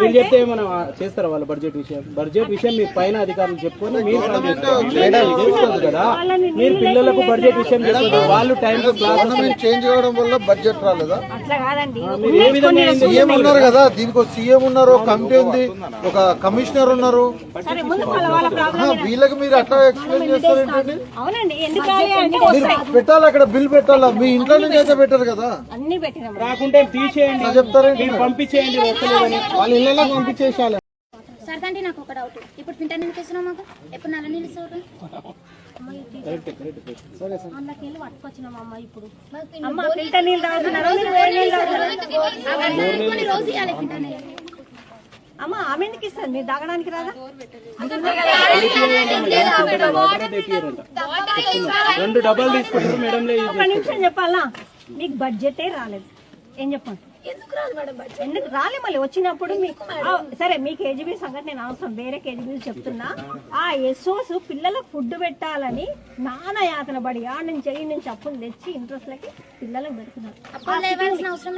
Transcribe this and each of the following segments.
మీరు చెప్తే ఏమైనా చేస్తారా వాళ్ళ బడ్జెట్ విషయం? బడ్జెట్ విషయం మీ పైన అధికారులు చెప్పుకొని మీరు తెలుస్తుంది కదా. మీరు పిల్లలకు బడ్జెట్ విషయం చెప్తారు వాళ్ళు టైం గవర్నమెంట్ చేంజ్ కావడం వల్ల బడ్జెట్ రాలేదా? మీరు ఏ విధంగా సీఎం ఉన్నారు కదా? దీనికి ఒక సీఎం ఉన్నారు కమిటీ ఉంది ఒక కమిషనర్ ఉన్నారు. వీళ్ళకి మీరు అట్లా ఎక్స్ప్లెయిన్ చేస్తారు ఏంటండి? అవునండి ఎందుకు రాలే అంటే మీరు పెట్టాలి? అక్కడ బిల్ పెట్టాలా? మీ ఇంట్లో నుంచి అయితే పెట్టారు కదా? రాకుంటే తీసేయండి. చెప్తారేంటి మీరు పంపించేయండి వస్తలేదని. వాళ్ళ పంపించేసాలి సరదండి నాకు ఒక డౌట్ ఇప్పుడు ఫిల్టర్ నీళ్ళు మాకు? ఎప్పుడు నల్ల నీళ్ళు అందులోకి పట్టుకొచ్చినాం అమ్మ ఇప్పుడు. రోజు ఇవ్వాలి. ఫిల్టర్ అమ్మ ఆమె ఎందుకు మీరు తాగడానికి రాదా? రెండు డబ్బాలు తీసుకుంటారు మేడం ఒక నిమిషం చెప్పాలా? మీకు బడ్జెటే రాలేదు. ఏం చెప్పండి? ఎందుకు రాదు మేడం బడ్జెట్? ఎందుకు రాలే మళ్ళీ వచ్చినప్పుడు మీ ఆ, సరే మీ కేజీబీ సంగతి నేను అవసరం వేరే కేజీబీ చెప్తున్నా. ఆ ఎస్ఓస్ పిల్లలకు ఫుడ్ పెట్టాలని నాన్న యాతన పడి ఆ నుంచి ఈ నుంచి అప్పులు తెచ్చి ఇంట్రెస్ట్ లకి పిల్లలకు పెడుతున్నారు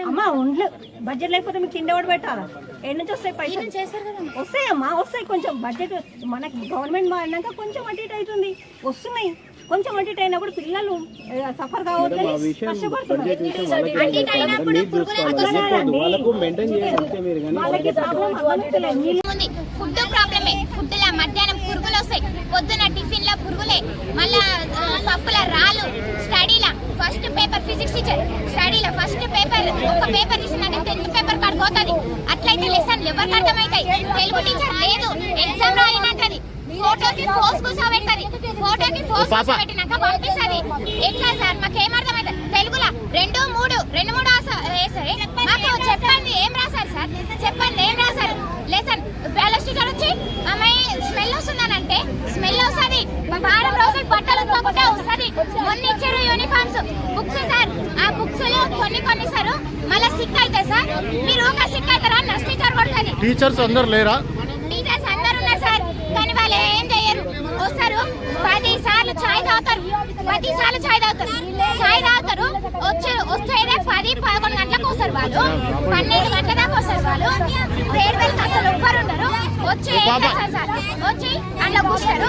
అమ్మా ఉండ్లు. బడ్జెట్ లేకపోతే మీకు తిండి ఎవడు పెట్టాలా? ఏడు నుంచి వస్తాయి పైసలు? కదా. వస్తాయమ్మా వస్తాయి కొంచెం. బడ్జెట్ మనకి గవర్నమెంట్ మారినాక కొంచెం అటు ఇటు అవుతుంది. వస్తున్నాయి. కొంచెం అటు ఇటు అయినప్పుడు పిల్లలు సఫర్ కావద్దని ఉంది. ఫుడ్ ప్రాబ్లమే ఫుడ్ లా మధ్యాహ్నం పురుగులు వస్తాయి. పొద్దున టిఫిన్ ల పురుగులే. మళ్ళా పప్పుల రాళ్ళు. స్టడీలా ఫస్ట్ పేపర్ ఫిజిక్స్ టీచర్ స్టడీలా ఫస్ట్ పేపర్ ఒక పేపర్ ఇచ్చినాక టెన్త్ పేపర్ పోతుంది. అట్లయితే లెసన్ ఎవరికి అర్థమవుతాయి. తెలుగు టీచర్ లేదు. ఎగ్జామ్ రాయనంటది. ఫోటోకి ఫోర్స్ కూర్చోబెట్టది ఫోటోకి ఫోర్స్ కూర్చోబెట్టినాక పంపిస్తుంది. ఎట్లా సార్? మాకు ఏం అర్థమవుతుంది తెలుగులా రెండు మూడు రెండు మూడు వేసారు మాకు చెప్పండి ఏం రాశారు సార్? చెప్పండి ఏం రాశారు? లెసన్ బ్యాలెన్స్ టీచర్ వచ్చి అమ్మాయి స్మెల్ వస్తుందనంటే స్మెల్ వస్తుంది. వారం రోజులు బట్టలు ఉతకకుండా వస్తుంది. మొన్న ఇచ్చారు యూనిఫామ్స్ బుక్స్ సార్. ఆ బుక్స్లో కొన్ని కొన్ని సార్ మళ్ళీ సిక్ అయితే సార్. మీరు ఒక సిక్ అవుతారా? నర్స్ టీచర్ కొడుతుంది టీచర్స్ అందరు లేరా టీచర్స్ అందరు ఉన్నారు సార్ కానీ వాళ్ళు ఏం చేయరు వస్తారు పది సార్లు చాయ్ తాగుతారు. పది సార్లు చాయ్ తాగుతారు. చాయ్ తాగుతారు. వచ్చి వచ్చేదే పది పదకొండు గంటలకు వస్తారు వాళ్ళు. పన్నెండు గంటల దాకా వస్తారు వాళ్ళు. వేరు అసలు ఎవ్వరు ఉండరు. వచ్చి వచ్చి అట్లా కూర్చారు